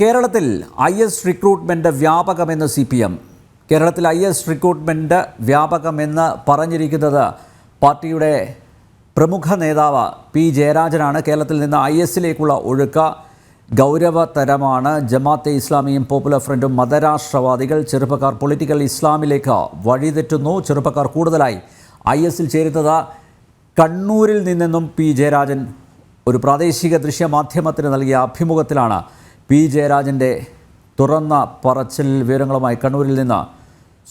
കേരളത്തിൽ I S recruitment വ്യാപകമെന്ന് C P M. കേരളത്തിൽ ഐ എസ് റിക്രൂട്ട്മെന്റ് വ്യാപകമെന്ന് പറഞ്ഞിരിക്കുന്നത് പാർട്ടിയുടെ പ്രമുഖ നേതാവ് പി ജയരാജനാണ്. കേരളത്തിൽ നിന്ന് ഐ എസിലേക്കുള്ള ഒഴുക്ക് ഗൗരവതരമാണ്. ജമാഅത്തെ ഇസ്ലാമിയും പോപ്പുലർ ഫ്രണ്ടും മതരാഷ്ട്രവാദികൾ ചെറുപ്പക്കാർ പൊളിറ്റിക്കൽ ഇസ്ലാമിലേക്ക് വഴിതെറ്റുന്നു. ചെറുപ്പക്കാർ കൂടുതലായി ഐ എസിൽ ചേരുന്നത് കണ്ണൂരിൽ നിന്നെന്നും പി ജയരാജൻ ഒരു പ്രാദേശിക ദൃശ്യമാധ്യമത്തിന് നൽകിയ അഭിമുഖത്തിലാണ്. പി. ജയരാജന്റെ തുറന്ന പറച്ചിൽ വിവരങ്ങളുമായി കണ്ണൂരിൽ നിന്ന്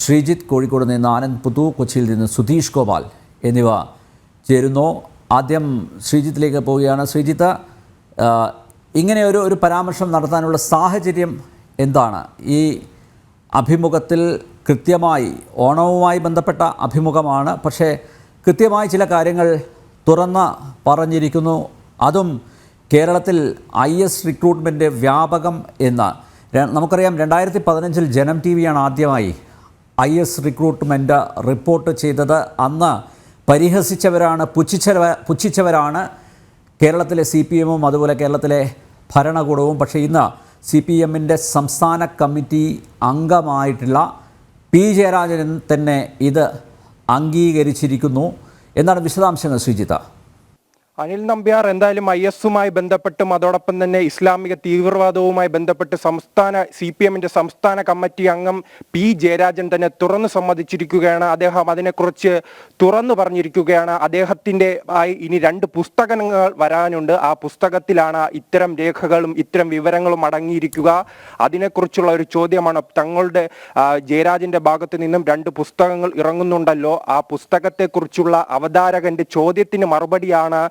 ശ്രീജിത്ത് കോഴിക്കോട് നിന്ന് ആനന്ദ് പുതു കൊച്ചിയിൽ നിന്ന് സുധീഷ് ഗോപാൽ എന്നിവ ചേരുന്നു. ആദ്യം ശ്രീജിത്തിലേക്ക് പോവുകയാണ്. ശ്രീജിത്ത് ഇങ്ങനെ ഒരു ഒരു പരാമർശം നടത്താനുള്ള സാഹചര്യം എന്താണ്? ഈ അഭിമുഖത്തിൽ കൃത്യമായി ഓണവുമായി ബന്ധപ്പെട്ട അഭിമുഖമാണ്. പക്ഷേ കൃത്യമായി ചില കാര്യങ്ങൾ തുറന്ന് പറഞ്ഞിരിക്കുന്നു. അതും കേരളത്തിൽ ഐ എസ് റിക്രൂട്ട്മെന്റ് വ്യാപകം എന്ന് നമുക്കറിയാം രണ്ടായിരത്തി പതിനഞ്ചിൽ ജനം ടി വിയാണ് ആദ്യമായി ഐ എസ് റിക്രൂട്ട്മെന്റ് റിപ്പോർട്ട് ചെയ്തത്. അന്ന് പരിഹസിച്ചവരാണ് പുച്ഛിച്ചവ പുച്ഛിച്ചവരാണ് കേരളത്തിലെ സി പി എമ്മും അതുപോലെ കേരളത്തിലെ ഭരണകൂടവും. പക്ഷേ ഇന്ന് സി പി എമ്മിന്റെ സംസ്ഥാന കമ്മിറ്റി അംഗമായിട്ടുള്ള പി ജയരാജൻ തന്നെ ഇത് അംഗീകരിച്ചിരിക്കുന്നു. എന്നാണ് വിശദാംശങ്ങൾ ശ്രീജിത്ത? അനിൽ നമ്പ്യാർ എന്തായാലും ഐ എസുമായി ബന്ധപ്പെട്ടും അതോടൊപ്പം തന്നെ ഇസ്ലാമിക തീവ്രവാദവുമായി ബന്ധപ്പെട്ട് സംസ്ഥാന സി പി എമ്മിന്റെ സംസ്ഥാന കമ്മിറ്റി അംഗം പി ജയരാജൻ തന്നെ തുറന്നു സമ്മതിച്ചിരിക്കുകയാണ്. അദ്ദേഹം അതിനെക്കുറിച്ച് തുറന്നു പറഞ്ഞിരിക്കുകയാണ്. അദ്ദേഹത്തിന്റെ ആയി ഇനി രണ്ട് പുസ്തകങ്ങൾ വരാനുണ്ട്. ആ പുസ്തകത്തിലാണ് ഇത്തരം രേഖകളും ഇത്തരം വിവരങ്ങളും അടങ്ങിയിരിക്കുക. അതിനെക്കുറിച്ചുള്ള ഒരു ചോദ്യമാണ്. തങ്ങളുടെ ജയരാജന്റെ ഭാഗത്ത് നിന്നും രണ്ട് പുസ്തകങ്ങൾ ഇറങ്ങുന്നുണ്ടല്ലോ. ആ പുസ്തകത്തെക്കുറിച്ചുള്ള അവതാരകന്റെ ചോദ്യത്തിന് മറുപടിയാണ്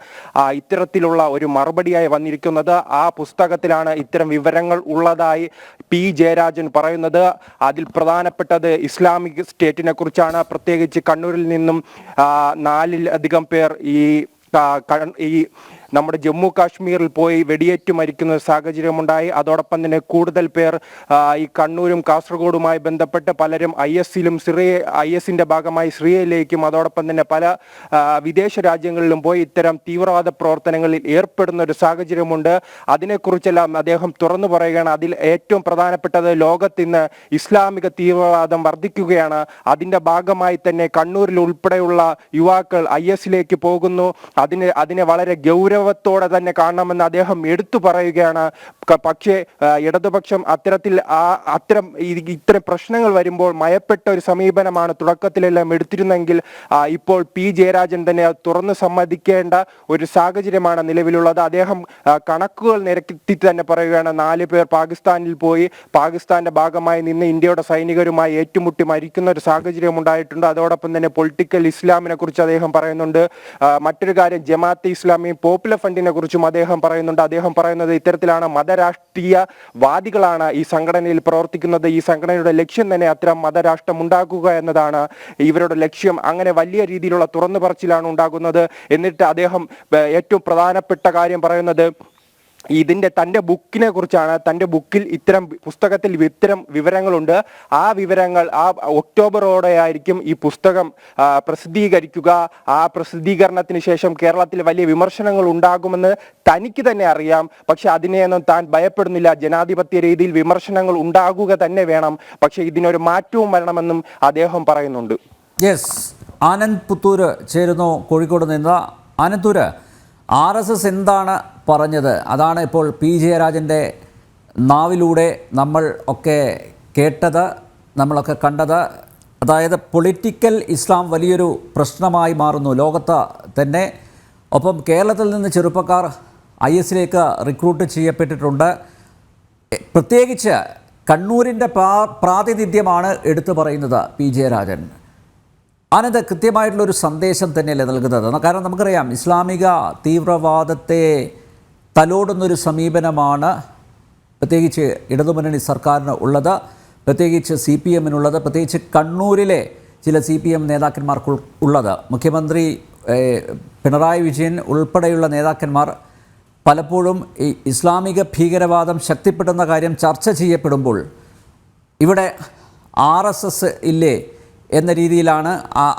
ഇത്തരത്തിലുള്ള ഒരു മറുപടിയായി വന്നിരിക്കുന്നത്. ആ പുസ്തകത്തിലാണ് ഇത്തരം വിവരങ്ങൾ ഉള്ളതായി പി. ജയരാജൻ പറയുന്നത്. അതിൽ പ്രധാനപ്പെട്ടത് ഇസ്ലാമിക് സ്റ്റേറ്റിനെ കുറിച്ചാണ്. പ്രത്യേകിച്ച് കണ്ണൂരിൽ നിന്നും നാലിലധികം പേർ ഈ ഈ നമ്മുടെ ജമ്മു കാശ്മീരിൽ പോയി വെടിയേറ്റ് മരിക്കുന്ന സാഹചര്യമുണ്ടായി. അതോടൊപ്പം തന്നെ കൂടുതൽ പേർ ഈ കണ്ണൂരും കാസർഗോഡുമായി ബന്ധപ്പെട്ട് പലരും ഐ എസിലും സിറിയ ഐ എസിന്റെ ഭാഗമായി സിറിയയിലേക്കും അതോടൊപ്പം തന്നെ പല വിദേശ രാജ്യങ്ങളിലും പോയി ഇത്തരം തീവ്രവാദ പ്രവർത്തനങ്ങളിൽ ഏർപ്പെടുന്ന ഒരു സാഹചര്യമുണ്ട്. അതിനെക്കുറിച്ചെല്ലാം അദ്ദേഹം തുറന്നു പറയുകയാണ്. അതിൽ ഏറ്റവും പ്രധാനപ്പെട്ടത് ലോകത്ത് ഇന്ന് ഇസ്ലാമിക തീവ്രവാദം വർദ്ധിക്കുകയാണ്. അതിന്റെ ഭാഗമായി തന്നെ കണ്ണൂരിൽ ഉൾപ്പെടെയുള്ള യുവാക്കൾ ഐ എസിലേക്ക് പോകുന്നു. അതിന് അതിനെ വളരെ ഗൗരവത്തോടെ തന്നെ കാണണമെന്ന് അദ്ദേഹം എടുത്തു പറയുകയാണ്. പക്ഷേ ഇടതുപക്ഷം അത്തരത്തിൽ ആ അത്തരം ഇത്തരം പ്രശ്നങ്ങൾ വരുമ്പോൾ മയപ്പെട്ട ഒരു സമീപനമാണ് തുടക്കത്തിലെല്ലാം എടുത്തിരുന്നെങ്കിൽ ഇപ്പോൾ പി. ജയരാജൻ തന്നെ തുറന്നു സമ്മതിക്കേണ്ട ഒരു സാഹചര്യമാണ് നിലവിലുള്ളത്. അദ്ദേഹം കണക്കുകൾ നിരത്തി തന്നെ പറയുകയാണ്. നാല് പേർ പാകിസ്ഥാനിൽ പോയി പാകിസ്ഥാന്റെ ഭാഗമായി നിന്ന് ഇന്ത്യയുടെ സൈനികരുമായി ഏറ്റുമുട്ടി മരിക്കുന്ന ഒരു സാഹചര്യം ഉണ്ടായിട്ടുണ്ട്. അതോടൊപ്പം തന്നെ പൊളിറ്റിക്കൽ ഇസ്ലാമിനെ കുറിച്ച് അദ്ദേഹം പറയുന്നുണ്ട്. മറ്റൊരു കാര്യം ജമാഅത്തെ ഇസ്ലാമി പോപ്പുലർ ഫണ്ടിനെ കുറിച്ചും അദ്ദേഹം പറയുന്നുണ്ട്. അദ്ദേഹം പറയുന്നത് ഇത്തരത്തിലാണ് മതരാഷ്ട്രീയ വാദികളാണ് ഈ സംഘടനയിൽ പ്രവർത്തിക്കുന്നത്. ഈ സംഘടനയുടെ ലക്ഷ്യം തന്നെ അത്തരം മതരാഷ്ട്രം ഉണ്ടാക്കുക എന്നതാണ്. ഇവരുടെ ലക്ഷ്യം അങ്ങനെ വലിയ രീതിയിലുള്ള തുറന്നു പറച്ചിലാണ് ഉണ്ടാകുന്നത്. എന്നിട്ട് അദ്ദേഹം ഏറ്റവും പ്രധാനപ്പെട്ട കാര്യം പറയുന്നത് ഇതിന്റെ തന്റെ ബുക്കിനെ കുറിച്ചാണ് തന്റെ ബുക്കിൽ ഇത്തരം പുസ്തകത്തിൽ ഇത്തരം വിവരങ്ങളുണ്ട്. ആ വിവരങ്ങൾ ആ ഒക്ടോബറോടെ ആയിരിക്കും ഈ പുസ്തകം പ്രസിദ്ധീകരിക്കുക. ആ പ്രസിദ്ധീകരണത്തിന് ശേഷം കേരളത്തിൽ വലിയ വിമർശനങ്ങൾ ഉണ്ടാകുമെന്ന് തനിക്ക് തന്നെ അറിയാം. പക്ഷെ അതിനെയൊന്നും താൻ ഭയപ്പെടുന്നില്ല. ജനാധിപത്യ രീതിയിൽ വിമർശനങ്ങൾ ഉണ്ടാകുക തന്നെ വേണം. പക്ഷെ ഇതിനൊരു മാറ്റവും വരണമെന്നും അദ്ദേഹം പറയുന്നുണ്ട്. യെസ് ആനന്ദ് പുത്തൂര് ചേരുന്നു കോഴിക്കോട് നിന്ന്. ആനന്ദൂര് ആർ എസ് എസ് എന്താണ് പറഞ്ഞത്. അതാണ് ഇപ്പോൾ പി. ജയരാജന്റെ നാവിലൂടെ നമ്മൾ ഒക്കെ കേട്ടത് നമ്മളൊക്കെ കണ്ടത്. അതായത് പൊളിറ്റിക്കൽ ഇസ്ലാം വലിയൊരു പ്രശ്നമായി മാറുന്നു ലോകത്ത് തന്നെ. ഒപ്പം കേരളത്തിൽ നിന്ന് ചെറുപ്പക്കാർ ഐ എസിലേക്ക് റിക്രൂട്ട് ചെയ്യപ്പെട്ടിട്ടുണ്ട്. പ്രത്യേകിച്ച് കണ്ണൂരിന്റെ പ്രാ പ്രാതിനിധ്യമാണ് എടുത്തു പറയുന്നത് പി. ജയരാജൻ. ആനന്ദ് കൃത്യമായിട്ടുള്ളൊരു സന്ദേശം തന്നെയല്ലേ നൽകുന്നത്? കാരണം നമുക്കറിയാം ഇസ്ലാമിക തീവ്രവാദത്തെ തലോടുന്നൊരു സമീപനമാണ് പ്രത്യേകിച്ച് ഇടതുമുന്നണി സർക്കാരിന് ഉള്ളത് പ്രത്യേകിച്ച് സി പി എമ്മിനുള്ളത് പ്രത്യേകിച്ച് കണ്ണൂരിലെ ചില സി പി എം നേതാക്കന്മാർക്ക് ഉള്ളത്. മുഖ്യമന്ത്രി പിണറായി വിജയൻ ഉൾപ്പെടെയുള്ള നേതാക്കന്മാർ പലപ്പോഴും ഈ ഇസ്ലാമിക ഭീകരവാദം ശക്തിപ്പെടുന്ന കാര്യം ചർച്ച ചെയ്യപ്പെടുമ്പോൾ ഇവിടെ ആർ എസ് എസ് ഇല്ലേ എന്ന രീതിയിലാണ്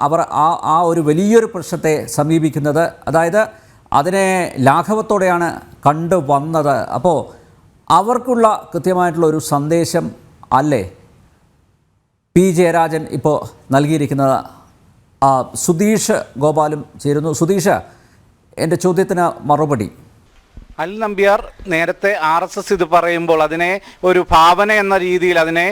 അവർ ആ ആ ഒരു വലിയൊരു പ്രശ്നത്തെ സമീപിക്കുന്നത്. അതായത് അതിനെ ലാഘവത്തോടെയാണ് കണ്ടുവന്നത് അപ്പോൾ അവർക്കുള്ള കൃത്യമായിട്ടുള്ള ഒരു സന്ദേശം അല്ലേ? പി. ജയരാജൻ ഇപ്പോൾ നൽകിയിരിക്കുന്നത്. സുധീഷ് ഗോപാലും ചേരുന്നു. സുധീഷ് എന്റെ ചോദ്യത്തിന് മറുപടി. അൽ നമ്പ്യാർ നേരത്തെ ആർ എസ് എസ് ഇത് പറയുമ്പോൾ അതിനെ ഒരു ഭാവന എന്ന രീതിയിൽ അതിനെ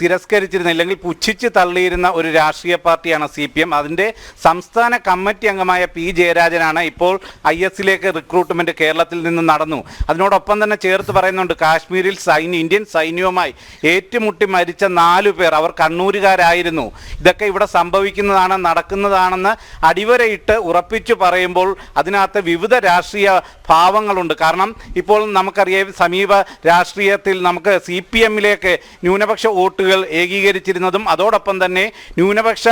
തിരസ്കരിച്ചിരുന്ന അല്ലെങ്കിൽ പുച്ഛിച്ച് തള്ളിയിരുന്ന ഒരു രാഷ്ട്രീയ പാർട്ടിയാണ് സി പി എം. അതിന്റെ സംസ്ഥാന കമ്മിറ്റി അംഗമായ പി ജയരാജനാണ് ഇപ്പോൾ ഐ എസിലേക്ക് റിക്രൂട്ട്മെന്റ് കേരളത്തിൽ നിന്ന് നടന്നു. അതിനോടൊപ്പം തന്നെ ചേർത്ത് പറയുന്നുണ്ട് കാശ്മീരിൽ സൈന്യം ഇന്ത്യൻ സൈന്യവുമായി ഏറ്റുമുട്ടി മരിച്ച നാലു പേർ. അവർ കണ്ണൂരുകാരായിരുന്നു. ഇതൊക്കെ ഇവിടെ സംഭവിക്കുന്നതാണ് നടക്കുന്നതാണെന്ന് അടിവരയിട്ട് ഉറപ്പിച്ചു പറയുമ്പോൾ അതിനകത്ത് വിവിധ രാഷ്ട്രീയ ഭാവങ്ങളുണ്ട്. കാരണം ഇപ്പോൾ നമുക്കറിയാം സമീപ രാഷ്ട്രീയത്തിൽ നമുക്ക് സി പി എമ്മിലേക്ക് ന്യൂനപക്ഷ വോട്ടുകൾ ഏകീകരിച്ചിരുന്നതും അതോടൊപ്പം തന്നെ ന്യൂനപക്ഷ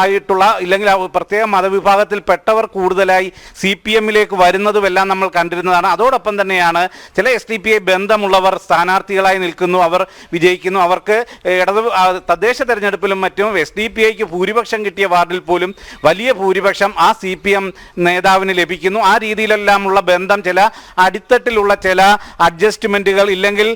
ആയിട്ടുള്ള ഇല്ലെങ്കിൽ പ്രത്യേക മതവിഭാഗത്തിൽപ്പെട്ടവർ കൂടുതലായി സി പി എമ്മിലേക്ക് വരുന്നതുമെല്ലാം നമ്മൾ കണ്ടിരുന്നതാണ്. അതോടൊപ്പം തന്നെയാണ് ചില എസ് ഡി പി ഐ ബന്ധമുള്ളവർ സ്ഥാനാർത്ഥികളായി നിൽക്കുന്നു. അവർ വിജയിക്കുന്നു. അവർക്ക് ഇടതു തദ്ദേശ തെരഞ്ഞെടുപ്പിലും മറ്റും എസ് ഡി പി ഐക്ക് ഭൂരിപക്ഷം കിട്ടിയ വാർഡിൽ പോലും വലിയ ഭൂരിപക്ഷം ആ സി പി എം നേതാവിന് ലഭിക്കുന്നു. ആ രീതിയിലെല്ലാമുള്ള ബന്ധം ചില അടിത്തട്ടിലുള്ള ചില അഡ്ജസ്റ്റ്മെന്റുകൾ ഇല്ലെങ്കിൽ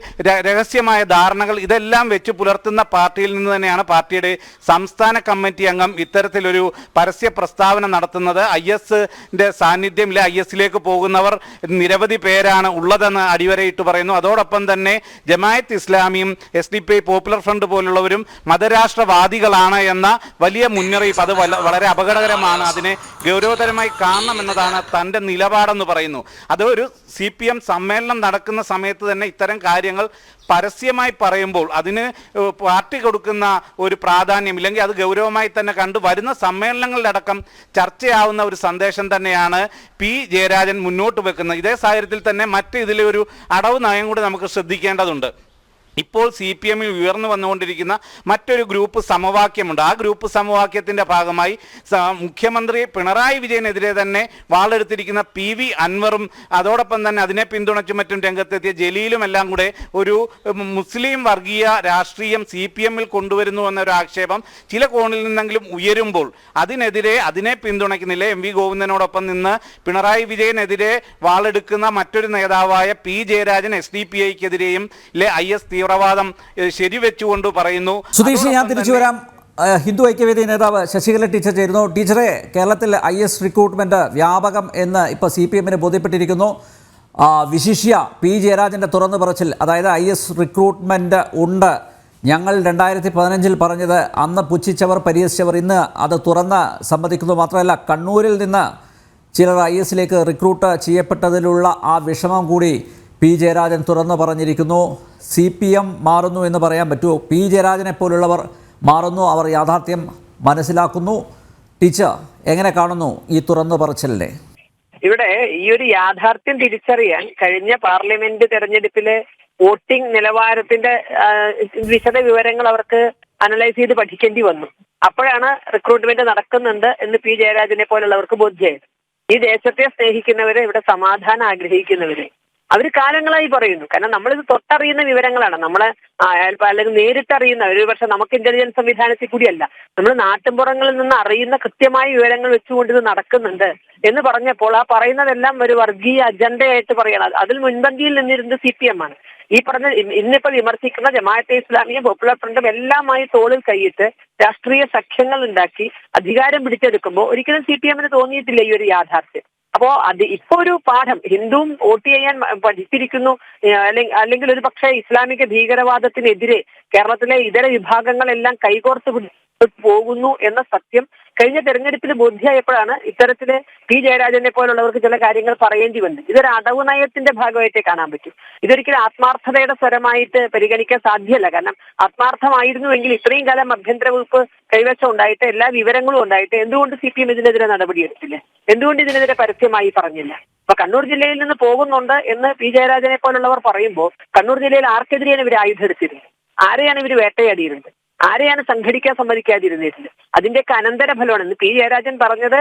രഹസ്യമായ ധാരണകൾ ഇതെല്ലാം വെച്ച് പുലർത്തുന്ന പാർട്ടിയിൽ നിന്ന് തന്നെയാണ് പാർട്ടിയുടെ സംസ്ഥാന കമ്മിറ്റി അംഗം ഇത്തരത്തിലൊരു പരസ്യ പ്രസ്താവന നടത്തുന്നത്. ഐ എസിന്റെ സാന്നിധ്യമില്ല ഐ എസിലേക്ക് പോകുന്നവർ നിരവധി പേരാണ് ഉള്ളതെന്ന് അടിവരയിട്ട് പറയുന്നു. അതോടൊപ്പം തന്നെ Jamaat ഇസ്ലാമിയും S D P I popular front പോലുള്ളവരും മതരാഷ്ട്രവാദികളാണ് എന്ന വലിയ മുന്നറിയിപ്പ് അത് വളരെ അപകടകരമാണ്. അതിനെ ഗൗരവതരമായി കാണണമെന്നതാണ് തന്റെ നിലപാടെന്ന് പറയുന്നു. അത് ഒരു സി പി എം സമ്മേളനം നടക്കുന്ന സമയത്ത് തന്നെ ഇത്തരം കാര്യങ്ങൾ പരസ്യമായി പറയുമ്പോൾ അതിന് പാർട്ടി കൊടുക്കുന്ന ഒരു പ്രാധാന്യം ഇല്ലെങ്കിൽ അത് ഗൗരവമായി തന്നെ കണ്ടു വരുന്ന സമ്മേളനങ്ങളിലടക്കം ചർച്ചയാവുന്ന ഒരു സന്ദേശം തന്നെയാണ് പി ജയരാജൻ മുന്നോട്ട് വെക്കുന്നത്. ഇതേ സാഹചര്യത്തിൽ തന്നെ മറ്റ് ഇതിലെ ഒരു അടവ് നയം കൂടി നമുക്ക് ശ്രദ്ധിക്കേണ്ടതുണ്ട്. ഇപ്പോൾ സി പി എമ്മിൽ ഉയർന്നു വന്നുകൊണ്ടിരിക്കുന്ന മറ്റൊരു ഗ്രൂപ്പ് സമവാക്യമുണ്ട്. ആ ഗ്രൂപ്പ് സമവാക്യത്തിന്റെ ഭാഗമായി മുഖ്യമന്ത്രി പിണറായി വിജയനെതിരെ തന്നെ വാളെടുത്തിരിക്കുന്ന പി വി അൻവറും അതോടൊപ്പം തന്നെ അതിനെ പിന്തുണച്ചും മറ്റും രംഗത്തെത്തിയ ജലീലും എല്ലാം കൂടെ ഒരു മുസ്ലിം വർഗീയ രാഷ്ട്രീയം സി പി എമ്മിൽ കൊണ്ടുവരുന്നു എന്നൊരു ആക്ഷേപം ചില കോണിൽ നിന്നെങ്കിലും ഉയരുമ്പോൾ അതിനെതിരെ അതിനെ പിന്തുണയ്ക്കുന്നില്ല. എം വി ഗോവിന്ദനോടൊപ്പം നിന്ന് പിണറായി വിജയനെതിരെ വാളെടുക്കുന്ന മറ്റൊരു നേതാവായ P Jayarajan S D P ഐക്കെതിരെയും I S തീവ്രവാദം ശരിവെച്ചുകൊണ്ട് പറയുന്നു. സുധീഷ് ഞാൻ തിരിച്ചു വരാം ഹിന്ദു ഐക്യവേദി നേതാവ് ശശികല ടീച്ചർ ചേരുന്നു. ടീച്ചറെ കേരളത്തിൽ ഐ എസ് റിക്രൂട്ട്മെന്റ് വ്യാപകം എന്ന് ഇപ്പോൾ സി പി എമ്മിന് ബോധ്യപ്പെട്ടിരിക്കുന്നു. വിശിഷ്യ പി ജയരാജന്റെ തുറന്നു പറച്ചിൽ അതായത് ഐ എസ് റിക്രൂട്ട്മെന്റ് ഉണ്ട്. ഞങ്ങൾ രണ്ടായിരത്തി പതിനഞ്ചിൽ പറഞ്ഞത് അന്ന് പുച്ഛിച്ചവർ പരിഹസിച്ചവർ ഇന്ന് അത് തുറന്ന് സമ്മതിക്കുന്നു മാത്രമല്ല കണ്ണൂരിൽ നിന്ന് ചിലർ ഐ എസിലേക്ക് റിക്രൂട്ട് ചെയ്യപ്പെട്ടതിലുള്ള ആ വിഷമം കൂടി പി ജയരാജൻ തുറന്നു പറഞ്ഞിരിക്കുന്നു സി പി എം മാറുന്നു എന്ന് പറയാൻ പറ്റുമോ? പി ജയരാജനെ പോലുള്ളവർ മാറുന്നു അവർ യാഥാർത്ഥ്യം മനസ്സിലാക്കുന്നു. ടീച്ചർ എങ്ങനെ കാണുന്നു ഈ തുറന്നു പറച്ചിലിനെ? ഇവിടെ ഈ ഒരു യാഥാർത്ഥ്യം തിരിച്ചറിയാൻ കഴിഞ്ഞ പാർലമെന്റ് തെരഞ്ഞെടുപ്പിലെ വോട്ടിംഗ് നിലവാരത്തിന്റെ വിശദ വിവരങ്ങൾ അവർക്ക് അനലൈസ് ചെയ്ത് പഠിക്കേണ്ടി വന്നു. അപ്പോഴാണ് റിക്രൂട്ട്മെന്റ് നടക്കുന്നുണ്ട് എന്ന് പി ജയരാജനെ പോലുള്ളവർക്ക് ബോധ്യമായത് ഈ ദേശത്തെ സ്നേഹിക്കുന്നവര് ഇവിടെ സമാധാനം ആഗ്രഹിക്കുന്നവര്. അവർ കാലങ്ങളായി പറയുന്നു. കാരണം നമ്മളിത് തൊട്ടറിയുന്ന വിവരങ്ങളാണ്. നമ്മളെ അല്ലെങ്കിൽ നേരിട്ട് നേരിട്ടറിയുന്ന ഒരു പക്ഷെ നമുക്ക് ഇന്റലിജൻസ് സംവിധാനത്തിൽ കൂടിയല്ല. നമ്മൾ നാട്ടിൻപുറങ്ങളിൽ നിന്ന് അറിയുന്ന കൃത്യമായ വിവരങ്ങൾ വെച്ചുകൊണ്ട് ഇത് നടക്കുന്നുണ്ട് എന്ന് പറഞ്ഞപ്പോൾ ആ പറയുന്നതെല്ലാം ഒരു വർഗീയ അജണ്ടയായിട്ട് പറയണം. അതിൽ മുൻപന്തിയിൽ നിന്നിരുന്നത് സി പി എം ആണ്. ഈ പറഞ്ഞ ഇന്നിപ്പോ വിമർശിക്കുന്ന ജമാഅത്തെ ഇസ്ലാമിയ പോപ്പുലർ ഫ്രണ്ടും എല്ലാമായി തോളിൽ കൈയിട്ട് രാഷ്ട്രീയ സഖ്യങ്ങൾ ഉണ്ടാക്കി അധികാരം പിടിച്ചെടുക്കുമ്പോൾ ഒരിക്കലും സി പി എമ്മിന് തോന്നിയിട്ടില്ല ഈ ഒരു യാഥാർത്ഥ്യം. അപ്പോ അത് ഇപ്പൊ ഒരു പാഠം. ഹിന്ദുവും വോട്ട് ചെയ്യാൻ പഠിച്ചിരിക്കുന്നു. അല്ലെങ്കിൽ ഒരു പക്ഷേ ഇസ്ലാമിക ഭീകരവാദത്തിനെതിരെ കേരളത്തിലെ ഇതര വിഭാഗങ്ങളെല്ലാം കൈകോർത്ത് പോകുന്നു എന്ന സത്യം കഴിഞ്ഞ തെരഞ്ഞെടുപ്പിൽ ബോധ്യമായപ്പോഴാണ് ഇത്തരത്തിൽ പി ജയരാജനെ പോലുള്ളവർക്ക് ചില കാര്യങ്ങൾ പറയേണ്ടി വന്നത്. ഇതൊരു അടവ് നയത്തിന്റെ ഭാഗമായിട്ടേ കാണാൻ പറ്റും. ഇതൊരിക്കലും ആത്മാർത്ഥതയുടെ സ്വരമായിട്ട് പരിഗണിക്കാൻ സാധ്യമല്ല. കാരണം ആത്മാർത്ഥമായിരുന്നുവെങ്കിൽ ഇത്രയും കാലം ആഭ്യന്തര വകുപ്പ് കൈവശം ഉണ്ടായിട്ട് എല്ലാ വിവരങ്ങളും ഉണ്ടായിട്ട് എന്തുകൊണ്ട് സി പി എം ഇതിനെതിരെ നടപടിയെടുത്തില്ല എന്തുകൊണ്ട് ഇതിനെതിരെ പരസ്യമായി പറഞ്ഞില്ല? അപ്പൊ കണ്ണൂർ ജില്ലയിൽ നിന്ന് പോകുന്നുണ്ട് എന്ന് പി ജയരാജനെ പോലുള്ളവർ പറയുമ്പോൾ കണ്ണൂർ ജില്ലയിൽ ആർക്കെതിരെയാണ് ഇവർ ആയുധം എടുത്തിരുന്നത്? ആരെയാണ് ഇവർ വേട്ടയാടിയിരുന്നത്? ആരെയാണ് സംഘടിക്കാൻ സമ്മതിക്കാതിരുന്നിട്ടില്ല അതിന്റെയൊക്കെ അനന്തരഫലമാണ്. ഇന്ന് പി ജയരാജൻ പറഞ്ഞത്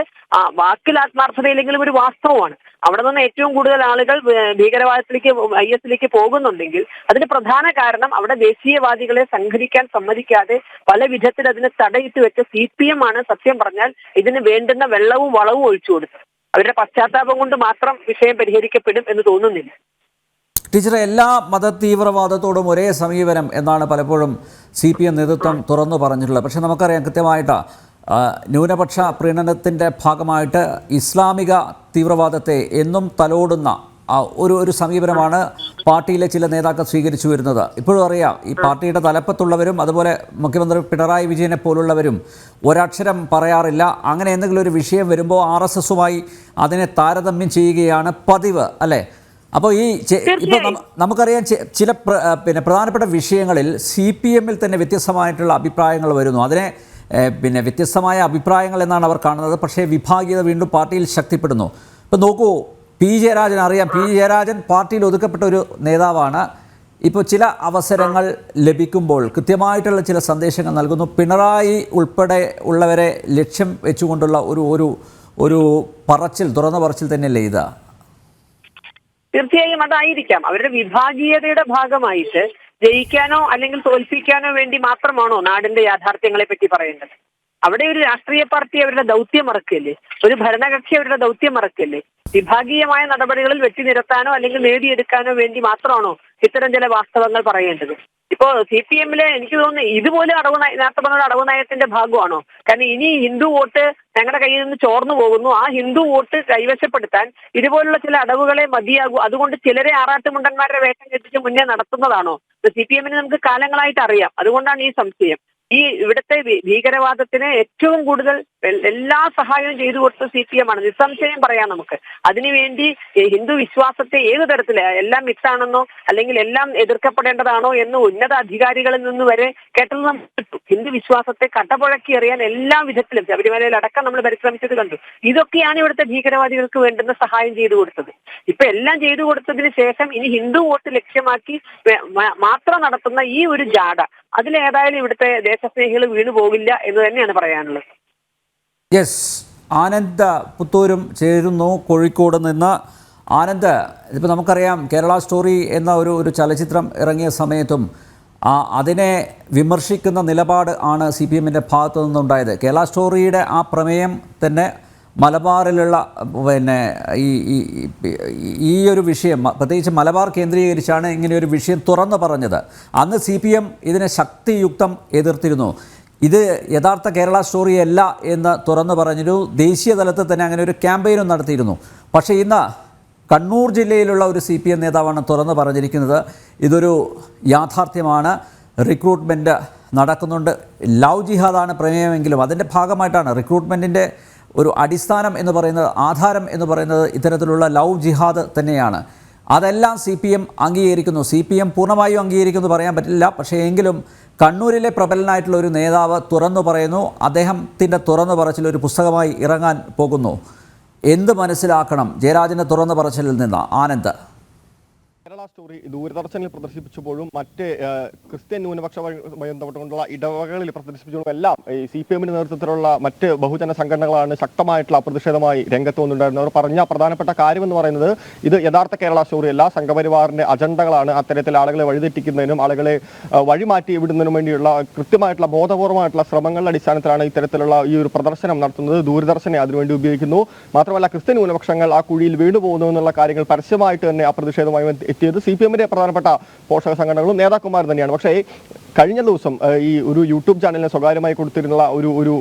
വാക്കിൽ ആത്മാർത്ഥതയില്ലെങ്കിലും ഒരു വാസ്തവമാണ്. അവിടെ നിന്ന് ഏറ്റവും കൂടുതൽ ആളുകൾ ഭീകരവാദത്തിലേക്ക് ഐ എസിലേക്ക് പോകുന്നുണ്ടെങ്കിൽ അതിന് പ്രധാന കാരണം അവിടെ ദേശീയവാദികളെ സംഘടിക്കാൻ സമ്മതിക്കാതെ പല വിധത്തിൽ അതിനെ തടയിട്ട് വെച്ച സി പി എം ആണ് സത്യം പറഞ്ഞാൽ ഇതിന് വേണ്ടുന്ന വെള്ളവും വളവും ഒഴിച്ചു കൊടുത്തത്. അവരുടെ പശ്ചാത്താപം കൊണ്ട് മാത്രം വിഷയം പരിഹരിക്കപ്പെടും എന്ന് തോന്നുന്നില്ല. ടീച്ചറെ എല്ലാ മത തീവ്രവാദത്തോടും ഒരേ സമീപനം എന്നാണ് പലപ്പോഴും സി പി എം നേതൃത്വം തുറന്നു പറഞ്ഞിട്ടുള്ളത്. പക്ഷേ നമുക്കറിയാം കൃത്യമായിട്ട് ന്യൂനപക്ഷ പ്രീണനത്തിന്റെ ഭാഗമായിട്ട് ഇസ്ലാമിക തീവ്രവാദത്തെ എന്നും തലോടുന്ന ഒരു ഒരു സമീപനമാണ് പാർട്ടിയിലെ ചില നേതാക്കൾ സ്വീകരിച്ചു വരുന്നത്. ഇപ്പോഴും അറിയാം ഈ പാർട്ടിയുടെ തലപ്പത്തുള്ളവരും അതുപോലെ മുഖ്യമന്ത്രി പിണറായി വിജയനെ പോലുള്ളവരും ഒരക്ഷരം പറയാറില്ല. അങ്ങനെ എന്തെങ്കിലും ഒരു വിഷയം വരുമ്പോൾ ആർ എസ് എസുമായി അതിനെ താരതമ്യം ചെയ്യുകയാണ് പതിവ് അല്ലേ? അപ്പോൾ ഈ ഇപ്പോൾ നമുക്കറിയാം ചില പിന്നെ പ്രധാനപ്പെട്ട വിഷയങ്ങളിൽ സി പി എമ്മിൽ തന്നെ വ്യത്യസ്തമായിട്ടുള്ള അഭിപ്രായങ്ങൾ വരുന്നു. അതിനെ പിന്നെ വ്യത്യസ്തമായ അഭിപ്രായങ്ങൾ എന്നാണ് അവർ കാണുന്നത്. പക്ഷേ വിഭാഗീയത വീണ്ടും പാർട്ടിയിൽ ശക്തിപ്പെടുന്നു. ഇപ്പം നോക്കൂ പി ജയരാജൻ അറിയാം. പി ജയരാജൻ പാർട്ടിയിൽ ഒതുക്കപ്പെട്ട ഒരു നേതാവാണ്. ഇപ്പോൾ ചില അവസരങ്ങൾ ലഭിക്കുമ്പോൾ കൃത്യമായിട്ടുള്ള ചില സന്ദേശങ്ങൾ നൽകുന്നു. പിണറായി ഉൾപ്പെടെ ഉള്ളവരെ ലക്ഷ്യം വെച്ചുകൊണ്ടുള്ള ഒരു ഒരു ഒരു പറച്ചിൽ തുറന്ന പറച്ചിൽ തന്നെയല്ലേ ഇത്? തീർച്ചയായും അതായിരിക്കാം. അവരുടെ വിഭാഗീയതയുടെ ഭാഗമായിട്ട് ജയിക്കാനോ അല്ലെങ്കിൽ തോൽപ്പിക്കാനോ വേണ്ടി മാത്രമാണോ നാടിന്റെ യാഥാർത്ഥ്യങ്ങളെ പറ്റി പറയേണ്ടത്. അവിടെ ഒരു രാഷ്ട്രീയ പാർട്ടി അവരുടെ ദൗത്യം മറക്കല്ലേ? ഒരു ഭരണകക്ഷി അവരുടെ ദൗത്യം മറക്കല്ലേ? വിഭാഗീയമായ നടപടികളിൽ വെട്ടി നിരത്താനോ അല്ലെങ്കിൽ നേടിയെടുക്കാനോ വേണ്ടി മാത്രമാണോ ഇത്തരം ചില വാസ്തവങ്ങൾ പറയേണ്ടത്? ഇപ്പോ സി പി എമ്മിലെ എനിക്ക് തോന്നുന്നു ഇതുപോലെ അടവ് നേരത്തെ പറഞ്ഞ അടവ് നയത്തിന്റെ ഭാഗമാണോ? കാരണം ഇനി ഹിന്ദു വോട്ട് ഞങ്ങളുടെ കയ്യിൽ നിന്ന് ചോർന്നു പോകുന്നു. ആ ഹിന്ദു വോട്ട് കൈവശപ്പെടുത്താൻ ഇതുപോലുള്ള ചില അടവുകളെ മതിയാകൂ. അതുകൊണ്ട് ചിലരെ ആറാട്ടുമുണ്ടന്മാരുടെ വേഷം കെട്ടിച്ച് മുന്നേ നടത്തുന്നതാണോ? സി പി എമ്മിന് നമുക്ക് കാലങ്ങളായിട്ട് അറിയാം. അതുകൊണ്ടാണ് ഈ സംശയം. ഈ ഇവിടുത്തെ ഭീകരവാദത്തിന് ഏറ്റവും കൂടുതൽ എല്ലാ സഹായവും ചെയ്തു കൊടുത്ത സി പി എം ആണ്. നിസ്സംശയം പറയാം നമുക്ക്. അതിനുവേണ്ടി ഹിന്ദു വിശ്വാസത്തെ ഏത് തരത്തിൽ എല്ലാം മിക്സാണെന്നോ അല്ലെങ്കിൽ എല്ലാം എതിർക്കപ്പെടേണ്ടതാണോ എന്ന് ഉന്നത അധികാരികളിൽ നിന്ന് വരെ കേട്ടത് നമുക്ക് കിട്ടും. ഹിന്ദു വിശ്വാസത്തെ കട്ടപുഴക്കി അറിയാൻ എല്ലാ വിധത്തിലും ശബരിമലയിൽ അടക്കം നമ്മൾ പരിശ്രമിച്ചത് കണ്ടു. ഇതൊക്കെയാണ് ഇവിടുത്തെ ഭീകരവാദികൾക്ക് വേണ്ടുന്ന സഹായം ചെയ്തു കൊടുത്തത്. ഇപ്പൊ എല്ലാം ചെയ്തു കൊടുത്തതിന് ശേഷം ഇനി ഹിന്ദു വോട്ട് ലക്ഷ്യമാക്കി മാത്രം നടത്തുന്ന ഈ ഒരു ജാട അതിലേതായാലും ഇവിടുത്തെ ദേശസ്നേഹികൾ വീണു പോകില്ല എന്ന് തന്നെയാണ് പറയാനുള്ളത്. യെസ് ആനന്ദ പുത്തൂരും ചേരുന്നു കോഴിക്കോട് നിന്ന്. ആനന്ദ് ഇതിപ്പോൾ നമുക്കറിയാം കേരള സ്റ്റോറി എന്ന ഒരു ഒരു ചലച്ചിത്രം ഇറങ്ങിയ സമയത്തും അതിനെ വിമർശിക്കുന്ന നിലപാട് ആണ് സി പി എമ്മിന്റെ ഭാഗത്തു നിന്നുണ്ടായത്. കേരള സ്റ്റോറിയുടെ ആ പ്രമേയം തന്നെ മലബാറിലുള്ള പിന്നെ ഈ- ഈ ഒരു വിഷയം പ്രത്യേകിച്ച് മലബാർ കേന്ദ്രീകരിച്ചാണ് ഇങ്ങനെ ഒരു വിഷയം തുറന്നു പറഞ്ഞത്. അന്ന് സി പി എം ഇതിനെ ശക്തിയുക്തം എതിർത്തിരുന്നു. ഇത് യഥാർത്ഥ കേരള സ്റ്റോറി അല്ല എന്ന് തുറന്നു പറഞ്ഞിരുന്നു. ദേശീയ തലത്തിൽ തന്നെ അങ്ങനെ ഒരു ക്യാമ്പയിനും നടത്തിയിരുന്നു. പക്ഷേ ഇന്ന് കണ്ണൂർ ജില്ലയിലുള്ള ഒരു സി പി എം നേതാവാണ് തുറന്നു പറഞ്ഞിരിക്കുന്നത്. ഇതൊരു യാഥാർത്ഥ്യമാണ്. റിക്രൂട്ട്മെന്റ് നടക്കുന്നുണ്ട്. ലവ് ജിഹാദാണ് പ്രമേയമെങ്കിലും അതിന്റെ ഭാഗമായിട്ടാണ് റിക്രൂട്ട്മെന്റിന്റെ ഒരു അടിസ്ഥാനം എന്ന് പറയുന്നത് ആധാരം എന്ന് പറയുന്നത് ഇത്തരത്തിലുള്ള ലവ് ജിഹാദ് തന്നെയാണ്. അതെല്ലാം സി പി എം അംഗീകരിക്കുന്നു. സി പി എം പൂർണമായും അംഗീകരിക്കുന്നു പറയാൻ പറ്റില്ല. പക്ഷേ എങ്കിലും കണ്ണൂരിലെ പ്രബലനായിട്ടുള്ള ഒരു നേതാവ് തുറന്നു പറയുന്നു. അദ്ദേഹത്തിന്റെ തുറന്നു പറച്ചിൽ ഒരു പുസ്തകമായി ഇറങ്ങാൻ പോകുന്നു. എന്ത് മനസ്സിലാക്കണം? ജയരാജന്റെ തുറന്നു പറച്ചിലിൽ നിന്ന് ആനന്ദ്. കേരള സ്റ്റോറി ദൂരദർശനിൽ പ്രദർശിപ്പിച്ചപ്പോഴും മറ്റ് ക്രിസ്ത്യൻ ന്യൂനപക്ഷ ബന്ധപ്പെട്ടുകൊണ്ടുള്ള ഇടവകളിൽ പ്രദർശിപ്പിച്ചപ്പോഴും എല്ലാം ഈ സി പി എമ്മിന്റെ നേതൃത്വത്തിലുള്ള മറ്റ് ബഹുജന സംഘടനകളാണ് ശക്തമായിട്ടുള്ള അപ്രതിഷേധമായി രംഗത്ത് വന്നിട്ടുണ്ടായിരുന്നത് അവർ പറഞ്ഞ പ്രധാനപ്പെട്ട കാര്യം എന്ന് പറയുന്നത് ഇത് യഥാർത്ഥ കേരള സ്റ്റോറി അല്ല സംഘപരിവാറിന്റെ അജണ്ടകളാണ് അത്തരത്തിൽ ആളുകളെ വഴിതെറ്റിക്കുന്നതിനും ആളുകളെ വഴിമാറ്റി വിടുന്നതിനും വേണ്ടിയുള്ള കൃത്യമായിട്ടുള്ള ബോധപൂർവമായിട്ടുള്ള ശ്രമങ്ങളുടെ അടിസ്ഥാനത്തിലാണ് ഇത്തരത്തിലുള്ള ഈ ഒരു പ്രദർശനം നടത്തുന്നത്. ദൂരദർശനെ അതിനുവേണ്ടി ഉപയോഗിക്കുന്നു. മാത്രമല്ല ക്രിസ്ത്യൻ ന്യൂനപക്ഷങ്ങൾ ആ കുഴിയിൽ വീണു പോകുന്നു എന്നുള്ള കാര്യങ്ങൾ പരസ്യമായിട്ട് തന്നെ ആ പ്രതിഷേധവുമായി എത്തിയത് സി പി എമ്മിന്റെ പ്രധാനപ്പെട്ട പോഷക സംഘടനകളും നേതാക്കന്മാരും തന്നെയാണ്. പക്ഷേ കഴിഞ്ഞ ദിവസം ഈ ഒരു യൂട്യൂബ് ചാനലിന് സ്വകാര്യമായി കൊടുത്തിരുന്ന ഒരു ഒരു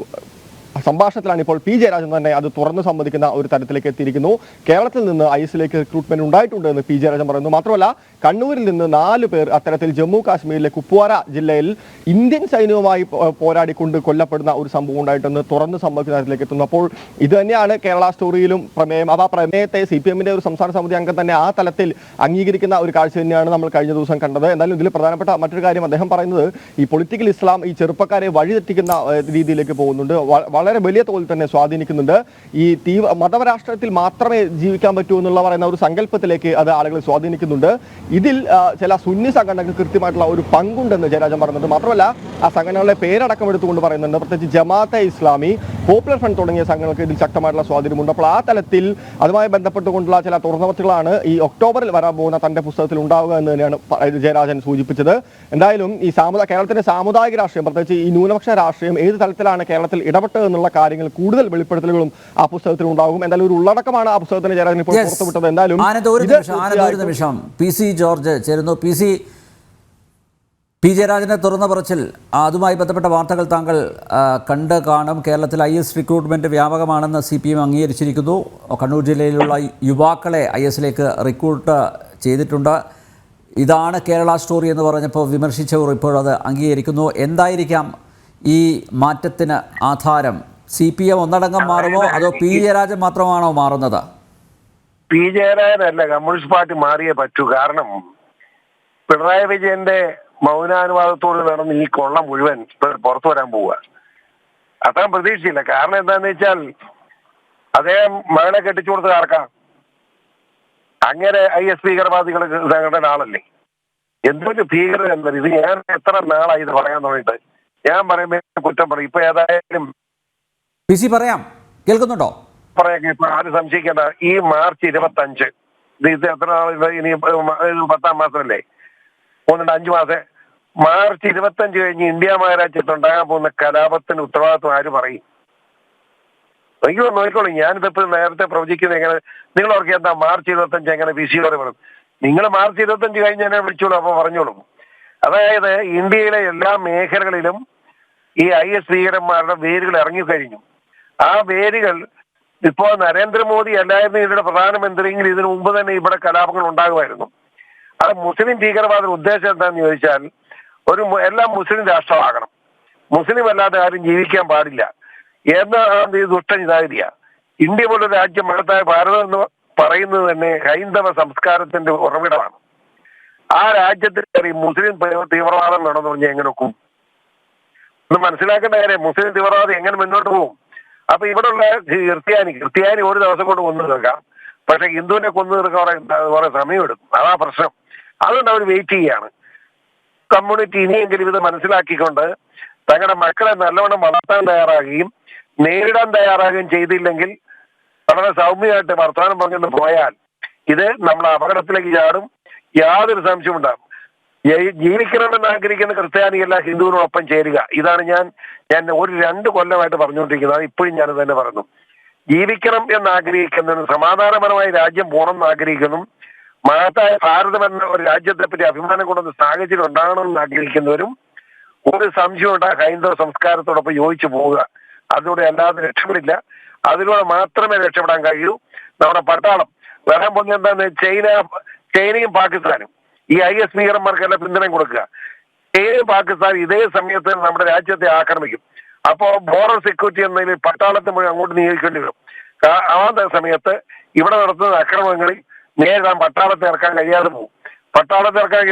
സംഭാഷണത്തിലാണ് ഇപ്പോൾ പി ജയരാജൻ തന്നെ അത് തുറന്നു സമ്മതിക്കുന്ന ഒരു തരത്തിലേക്ക് എത്തിയിരിക്കുന്നു. കേരളത്തിൽ നിന്ന് ഐ എസിലേക്ക് റിക്രൂട്ട്മെന്റ് ഉണ്ടായിട്ടുണ്ട് എന്ന് പി ജയരാജൻ പറയുന്നു. മാത്രമല്ല കണ്ണൂരിൽ നിന്ന് നാല് പേർ അത്തരത്തിൽ ജമ്മു കാശ്മീരിലെ കുപ്വാര ജില്ലയിൽ ഇന്ത്യൻ സൈന്യവുമായി പോരാടിക്കൊണ്ട് കൊല്ലപ്പെടുന്ന ഒരു സംഭവം ഉണ്ടായിട്ടെന്ന് തുറന്നു സമ്മതിക്കുന്ന തരത്തിലേക്ക് എത്തുന്നു. അപ്പോൾ ഇത് തന്നെയാണ് കേരള സ്റ്റോറിയിലും പ്രമേയം. അപ്പോൾ ആ പ്രമേയത്തെ സി പി എമ്മിന്റെ ഒരു സംസ്ഥാന സമിതി അംഗം തന്നെ ആ തലത്തിൽ അംഗീകരിക്കുന്ന ഒരു കാഴ്ച തന്നെയാണ് നമ്മൾ കഴിഞ്ഞ ദിവസം കണ്ടത്. എന്നാലും ഇതിൽ പ്രധാനപ്പെട്ട മറ്റൊരു കാര്യം അദ്ദേഹം പറയുന്നത് ഈ പൊളിറ്റിക്കൽ ഇസ്ലാം ഈ ചെറുപ്പക്കാരെ വഴിതെറ്റിക്കുന്ന രീതിയിലേക്ക് പോകുന്നുണ്ട്. വളരെ വലിയ തോതിൽ തന്നെ സ്വാധീനിക്കുന്നുണ്ട്. ഈ തീവ്ര മതരാഷ്ട്രത്തിൽ മാത്രമേ ജീവിക്കാൻ പറ്റൂ എന്നുള്ള പറയുന്ന ഒരു സങ്കല്പത്തിലേക്ക് അത് ആളുകളെ സ്വാധീനിക്കുന്നുണ്ട്. ഇതിൽ ചില സുന്നി സംഘടനകൾ കൃത്യമായിട്ടുള്ള ഒരു പങ്കുണ്ടെന്ന് ജയരാജൻ പറയുന്നുണ്ട് മാത്രമല്ല ആ സംഘടനകളുടെ പേരടക്കം എടുത്തുകൊണ്ട് പറയുന്നുണ്ട്. പ്രത്യേകിച്ച് ജമാഅത്തെ ഇസ്ലാമി പോപ്പുലർ ഫ്രണ്ട് തുടങ്ങിയ സംഘങ്ങൾക്ക് ഇതിൽ ശക്തമായിട്ടുള്ള സ്വാധീനമുണ്ട്. അപ്പോൾ ആ തലത്തിൽ അതുമായി ബന്ധപ്പെട്ടുകൊണ്ടുള്ള ചില തുറന്നവത്തുകളാണ് ഈ ഒക്ടോബറിൽ വരാൻ പോകുന്ന തന്റെ പുസ്തകത്തിൽ ഉണ്ടാവുക എന്ന് തന്നെയാണ് ജയരാജൻ സൂചിപ്പിച്ചത്. എന്തായാലും ഈ സാമുദായ കേരളത്തിന്റെ സാമുദായിക രാഷ്ട്രീയം പ്രത്യേകിച്ച് ഈ ന്യൂനപക്ഷ രാഷ്ട്രീയം ഏത് തലത്തിലാണ് കേരളത്തിൽ ഇടപെട്ടത് എന്നുള്ള കാര്യങ്ങൾ കൂടുതൽ വെളിപ്പെടുത്തലുകളും ആ പുസ്തകത്തിൽ ഉണ്ടാകും. എന്തായാലും ഒരു ഉള്ളടക്കമാണ് ആ പുസ്തകത്തിന് ജയരാജൻ ഇപ്പോൾ പുറത്തുവിട്ടത്. എന്തായാലും പി സി ജോർജ് ചേരുന്നു. പി സി പി ജയരാജനെ തുറന്ന പറച്ചിൽ. അതുമായി ബന്ധപ്പെട്ട വാർത്തകൾ താങ്കൾ കണ്ട് കാണും. കേരളത്തിൽ ഐ എസ് റിക്രൂട്ട്മെന്റ് വ്യാപകമാണെന്ന് സി പി എം അംഗീകരിച്ചിരിക്കുന്നു. കണ്ണൂർ ജില്ലയിലുള്ള യുവാക്കളെ ഐ എസിലേക്ക് റിക്രൂട്ട് ചെയ്തിട്ടുണ്ട്. ഇതാണ് കേരള സ്റ്റോറി എന്ന് പറഞ്ഞപ്പോൾ വിമർശിച്ചവർ ഇപ്പോഴത് അംഗീകരിക്കുന്നു. എന്തായിരിക്കാം ഈ മാറ്റത്തിന് ആധാരം? സി പി എം ഒന്നടങ്കം മാറുമോ? അതോ പി ജയരാജൻ മാത്രമാണോ മാറുന്നത്? പി ജയരാജനല്ല കമ്മ്യൂണിസ്റ്റ് പാർട്ടി മാറിയേ പറ്റൂ. കാരണം പിണറായി വിജയന്റെ മൗനാനുവാദത്തോട് നടന്ന് ഈ കൊള്ള മുഴുവൻ പുറത്തു വരാൻ പോവുക. അത്രയും പ്രതീക്ഷയില്ല. കാരണം എന്താന്ന് വെച്ചാൽ അദ്ദേഹം മകളെ കെട്ടിച്ചു കൊടുത്തത് ആർക്കാ? അങ്ങനെ ഐ എസ് ഭീകരവാദികൾ സംഘടന ആളല്ലേ. എന്തൊരു ഭീകരത എന്നത് ഇത് ഞാൻ എത്ര നാളായി ഇത് പറയാൻ തുടങ്ങിയിട്ട്. ഞാൻ പറയുമ്പോ കുറ്റം പറയും. ഇപ്പൊ ഏതായാലും പി സി പറയാം. കേൾക്കുന്നുണ്ടോ? പറയാം. ഇപ്പൊ ആരും സംശയിക്കേണ്ട. ഈ മാർച്ച് ഇരുപത്തി അഞ്ച് ഇത് എത്ര നാൾ ഇനി പത്താം മാസം അല്ലേ പത്താം മാസമല്ലേ? മൂന്നിട്ട് അഞ്ചു മാസം. മാർച്ച് ഇരുപത്തഞ്ച് കഴിഞ്ഞ് ഇന്ത്യ മഹാരാജ്യത്ത് ഉണ്ടാകാൻ പോകുന്ന കലാപത്തിന് ഉത്തരവാദിത്വം ആര് പറയും? എനിക്ക് നോക്കിക്കോളൂ. ഞാനിതിപ്പോ നേരത്തെ പ്രവചിക്കുന്നത് എങ്ങനെ നിങ്ങൾ ഓർക്കുക എന്താ മാർച്ച് ഇരുപത്തഞ്ച് എങ്ങനെ ബി സിയോടെ വരും നിങ്ങൾ മാർച്ച് ഇരുപത്തഞ്ച് കഴിഞ്ഞ് എന്നെ വിളിച്ചോളൂ അപ്പൊ പറഞ്ഞോളൂ. അതായത് ഇന്ത്യയിലെ എല്ലാ മേഖലകളിലും ഈ ഐ എസ് ഭീകരന്മാരുടെ വേരുകൾ ഇറങ്ങിക്കഴിഞ്ഞു. ആ വേരുകൾ ഇപ്പോ നരേന്ദ്രമോദി അല്ലായിരുന്നു ഇതിന്റെ പ്രധാനമന്ത്രിയെങ്കിൽ ഇതിനു മുമ്പ് തന്നെ ഇവിടെ കലാപങ്ങൾ ഉണ്ടാകുമായിരുന്നു. അത് മുസ്ലിം ഭീകരവാദ ഉദ്ദേശം എന്താണെന്ന് ചോദിച്ചാൽ ഒരു എല്ലാം മുസ്ലിം രാഷ്ട്രമാകണം. മുസ്ലിം അല്ലാതെ ആരും ജീവിക്കാൻ പാടില്ല. എന്ന ഈ ദുഷ്ട ചിന്താഗതിയാ ഇന്ത്യ പോലൊരു രാജ്യം മഹത്തായ ഭാരതം എന്ന് പറയുന്നത് തന്നെ ഹൈന്ദവ സംസ്കാരത്തിന്റെ ഉറവിടമാണ്. ആ രാജ്യത്തിൽ കയറി മുസ്ലിം തീവ്രവാദം നടന്നു പറഞ്ഞാൽ എങ്ങനെ ഒക്കും? ഒന്ന് മനസ്സിലാക്കേണ്ട കാര്യം മുസ്ലിം തീവ്രവാദം എങ്ങനെ മുന്നോട്ട് പോകും? അപ്പൊ ഇവിടെയുള്ള ക്രിസ്ത്യാനി ക്രിസ്ത്യാനി ഒരു ദിവസം കൊണ്ട് കൊന്നു തീർക്കാം. പക്ഷെ ഹിന്ദുവിനെ കൊന്നു തീർക്കാൻ കുറെ സമയം എടുക്കും അതാ പ്രശ്നം. അതുകൊണ്ട് അവർ വെയിറ്റ് ചെയ്യാണ് കമ്മ്യൂണിറ്റി ഇനിയെങ്കിലും ഇത് മനസ്സിലാക്കിക്കൊണ്ട് തങ്ങളുടെ മക്കളെ നല്ലവണ്ണം വളർത്താൻ തയ്യാറാകുകയും നേരിടാൻ തയ്യാറാകുകയും ചെയ്തില്ലെങ്കിൽ വളരെ സൗമ്യമായിട്ട് വർത്തമാനം പറഞ്ഞുകൊണ്ട് പോയാൽ ഇത് നമ്മൾ അപകടത്തിലേക്ക് ചാടും. യാതൊരു സംശയം ഉണ്ടാകും. ജീവിക്കണമെന്ന് ആഗ്രഹിക്കുന്ന ക്രിസ്ത്യാനിയല്ല ഹിന്ദുവിനോടൊപ്പം ചേരുക. ഇതാണ് ഞാൻ ഞാൻ ഒരു രണ്ട് കൊല്ലമായിട്ട് പറഞ്ഞുകൊണ്ടിരിക്കുന്നത്. ഇപ്പോഴും ഞാൻ തന്നെ പറഞ്ഞു ജീവിക്കണം എന്ന് ആഗ്രഹിക്കുന്നതിന് സമാധാനപരമായി രാജ്യം പോകണം എന്ന് ആഗ്രഹിക്കുന്നു. മഹത്തായ ഭാരതം എന്ന ഒരു രാജ്യത്തെ പറ്റി അഭിമാനം കൊണ്ടുവന്ന സാഹചര്യം ഉണ്ടാകണമെന്ന് ആഗ്രഹിക്കുന്നവരും ഒരു സംശയം ഉണ്ടാ ഹൈന്ദവ സംസ്കാരത്തോടൊപ്പം യോജിച്ചു പോവുക. അതിലൂടെ അല്ലാതെ രക്ഷപ്പെടില്ല. അതിലൂടെ മാത്രമേ രക്ഷപ്പെടാൻ കഴിയൂ. നമ്മുടെ പട്ടാളം. വരാൻ പോകുന്ന എന്താണ് ചൈന ചൈനയും പാകിസ്ഥാനും. ഈ ഐ എസ് ഭീകരന്മാർക്കെല്ലാം പിന്തുണയും കൊടുക്കുക. ചൈനയും പാകിസ്ഥാനും ഇതേ സമയത്ത് നമ്മുടെ രാജ്യത്തെ ആക്രമിക്കും. അപ്പോ ബോർഡർ സെക്യൂരിറ്റി എന്നതിൽ പട്ടാളത്തെ മുഴുവൻ അങ്ങോട്ട് നിയോഗിക്കേണ്ടി വരും. ആ സമയത്ത് ഇവിടെ നടത്തുന്ന അക്രമങ്ങളിൽ നേരിടാൻ പട്ടാളത്തെ ഇറക്കാൻ കഴിയാതെ പോകും. പട്ടാളത്തെ ഇറക്കാൻ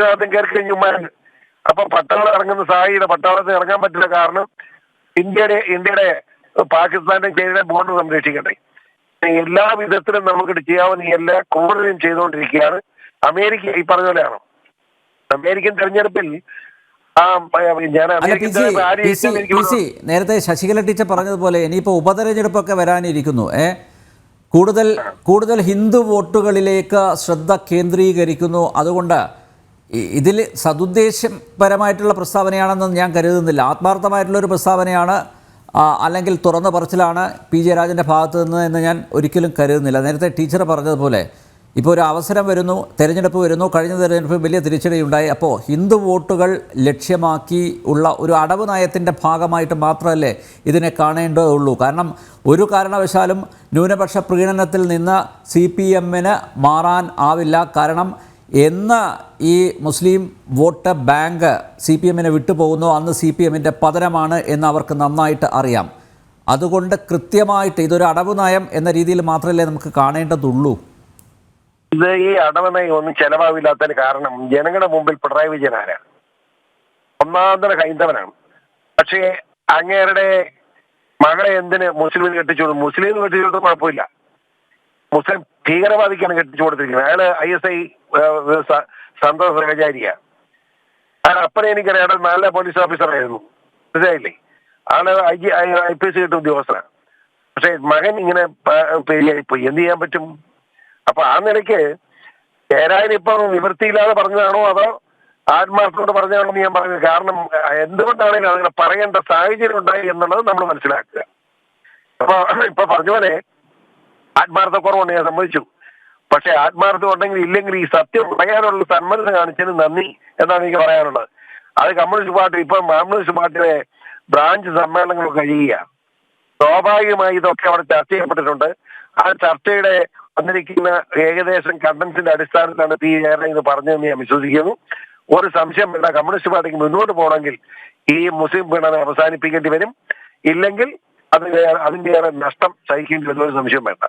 ഭാഗത്തും കയറി കഴിഞ്ഞു അപ്പൊ പട്ടാളം ഇറങ്ങുന്ന സാഹചര്യം പട്ടാളത്തിൽ ഇറങ്ങാൻ പറ്റില്ല കാരണം ഇന്ത്യയുടെ ഇന്ത്യയുടെ പാകിസ്ഥാന്റെ ചൈനയുടെ ബോർഡർ സംരക്ഷിക്കട്ടെ. എല്ലാ വിധത്തിലും നമുക്ക് ചെയ്യാവുന്ന എല്ലാ കൂടുതലും ചെയ്തുകൊണ്ടിരിക്കുകയാണ് അമേരിക്ക ഈ പറഞ്ഞ പോലെയാണ്? അമേരിക്കൻ തെരഞ്ഞെടുപ്പിൽ നേരത്തെ ശശികല ടീച്ചർ പറഞ്ഞതുപോലെ ഇനിയിപ്പോ ഉപതെരഞ്ഞെടുപ്പൊക്കെ വരാനിരിക്കുന്നു ഏ? കൂടുതൽ കൂടുതൽ ഹിന്ദു വോട്ടുകളിലേക്ക് ശ്രദ്ധ കേന്ദ്രീകരിക്കുന്നു. അതുകൊണ്ട് ഇതിൽ സതുദ്ദേശപരമായിട്ടുള്ള പ്രസ്താവനയാണെന്ന് ഞാൻ കരുതുന്നില്ല. ആത്മാർത്ഥമായിട്ടുള്ളൊരു പ്രസ്താവനയാണ് അല്ലെങ്കിൽ തുറന്ന പറച്ചിലാണ് പി ജയരാജന്റെ ഭാഗത്തു നിന്ന് എന്ന് ഞാൻ ഒരിക്കലും കരുതുന്നില്ല. നേരത്തെ ടീച്ചർ പറഞ്ഞതുപോലെ ഇപ്പോൾ ഒരു അവസരം വരുന്നു തെരഞ്ഞെടുപ്പ് വരുന്നു. കഴിഞ്ഞ തെരഞ്ഞെടുപ്പ് വലിയ തിരിച്ചടിയുണ്ടായി. അപ്പോൾ ഹിന്ദു വോട്ടുകൾ ലക്ഷ്യമാക്കി ഉള്ള ഒരു അടവ് നയത്തിന്റെ ഭാഗമായിട്ട് മാത്രമല്ലേ ഇതിനെ കാണേണ്ടതുള്ളൂ കാരണം ഒരു കാരണവശാലും ന്യൂനപക്ഷ പ്രീണനത്തിൽ നിന്ന് സി പി എമ്മിന് മാറാൻ ആവില്ല. കാരണം എന്ന് ഈ Muslim vote bank C P എമ്മിനെ വിട്ടുപോകുന്നു. അന്ന് സി പി എമ്മിന്റെ പതനമാണ് എന്ന് അവർക്ക് നന്നായിട്ട് അറിയാം. അതുകൊണ്ട് കൃത്യമായിട്ട് ഇതൊരു അടവ് നയം എന്ന രീതിയിൽ മാത്രമല്ലേ നമുക്ക് കാണേണ്ടതുള്ളൂ. ഇത് ഈ അടവണയും ഒന്നും ചെലവാവില്ലാത്തതിന് കാരണം ജനങ്ങളുടെ മുമ്പിൽ പിണറായി വിജയൻ ഒന്നാന്തര ഹൈന്ദവനാണ്. പക്ഷേ അങ്ങേരുടെ മകളെ എന്തിന് മുസ്ലിമിന് കെട്ടിച്ചു മുസ്ലിം കെട്ടിച്ചു കൊടുത്ത കുഴപ്പമില്ല. മുസ്ലിം ഭീകരവാദിക്കാണ് കെട്ടിച്ചു കൊടുത്തിരിക്കുന്നത്. അയാൾ ഐ എസ് ഐ സന്തോഷ സഹചാരിയ. അപ്പനെ എനിക്കറിയാം. അയാൾ നല്ല പോലീസ് ഓഫീസറായിരുന്നു. മനസ്സിലായില്ലേ? ആൾ I G I P S കിട്ടുന്ന ഉദ്യോഗസ്ഥനാണ് പക്ഷെ മകൻ ഇങ്ങനെ പോയി എന്ത് ചെയ്യാൻ പറ്റും? അപ്പൊ ആ നിലയ്ക്ക് ഇപ്പൊ നിവൃത്തിയില്ലാതെ പറഞ്ഞതാണോ അതോ ആത്മാർത്ഥത്തോട് പറഞ്ഞതാണോ എന്ന് ഞാൻ പറഞ്ഞത്? കാരണം എന്തുകൊണ്ടാണെങ്കിലും അങ്ങനെ പറയേണ്ട സാഹചര്യം ഉണ്ടായി എന്നുള്ളത് നമ്മൾ മനസ്സിലാക്കുക. അപ്പൊ ഇപ്പൊ പറഞ്ഞ പോലെ ആത്മാർത്ഥക്കുറവുണ്ട് ഞാൻ സമ്മതിച്ചു. പക്ഷെ ആത്മാർത്ഥം ഉണ്ടെങ്കിൽ ഇല്ലെങ്കിൽ ഈ സത്യം പറയാനുള്ള സന്മനസ് കാണിച്ചതിന് നന്ദി എന്നാണ് എനിക്ക് പറയാനുള്ളത്. അത് കമ്മ്യൂണിസ്റ്റ് പാർട്ടി ഇപ്പൊ കമ്മ്യൂണിസ്റ്റ് പാർട്ടിയുടെ ബ്രാഞ്ച് സമ്മേളനങ്ങൾ കഴിയുക സ്വാഭാവികമായി ഇതൊക്കെ അവിടെ ചർച്ച ചെയ്യപ്പെട്ടിട്ടുണ്ട്. ആ ചർച്ചയുടെ വന്നിരിക്കുന്ന ഏകദേശം കണ്ടൻസിന്റെ അടിസ്ഥാനത്തിലാണ് പി ഏറെ ഇത് പറഞ്ഞതെന്ന് ഞാൻ വിശ്വസിക്കുന്നു. ഒരു സംശയം വേണ്ട. കമ്മ്യൂണിസ്റ്റ് പാർട്ടിക്ക് മുന്നോട്ട് പോകണമെങ്കിൽ ഈ മുസ്ലിം പീഡനം അവസാനിപ്പിക്കേണ്ടി വരും. ഇല്ലെങ്കിൽ അത് അതിന്റെ നഷ്ടം സഹിക്കേണ്ടി വരുന്ന സംശയം വേണ്ട.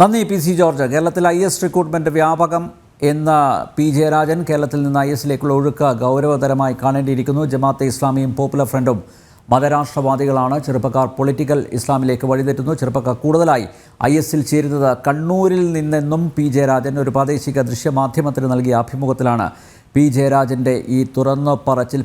നന്ദി പി സി ജോർജ്. കേരളത്തിൽ ഐ എസ് റിക്രൂട്ട്മെന്റ് വ്യാപകം എന്ന പി ജയരാജൻ കേരളത്തിൽ നിന്ന് ഐ എസിലേക്കുള്ള ഒഴുക്ക് ഗൗരവതരമായി കാണേണ്ടിയിരിക്കുന്നു. ജമാഅത്തെ ഇസ്ലാമിയും പോപ്പുലർ ഫ്രണ്ടും മതരാഷ്ട്രവാദികളാണ് ചെറുപ്പക്കാർ പൊളിറ്റിക്കൽ ഇസ്ലാമിലേക്ക് വഴിതെറ്റുന്നു. ചെറുപ്പക്കാർ കൂടുതലായി ഐ എസിൽ ചേരുന്നത് കണ്ണൂരിൽ നിന്നെന്നും പി ജയരാജൻ ഒരു പ്രാദേശിക ദൃശ്യമാധ്യമത്തിന് നൽകിയ അഭിമുഖത്തിലാണ്. പി ജയരാജന്റെ ഈ തുറന്നു പറച്ചിൽ.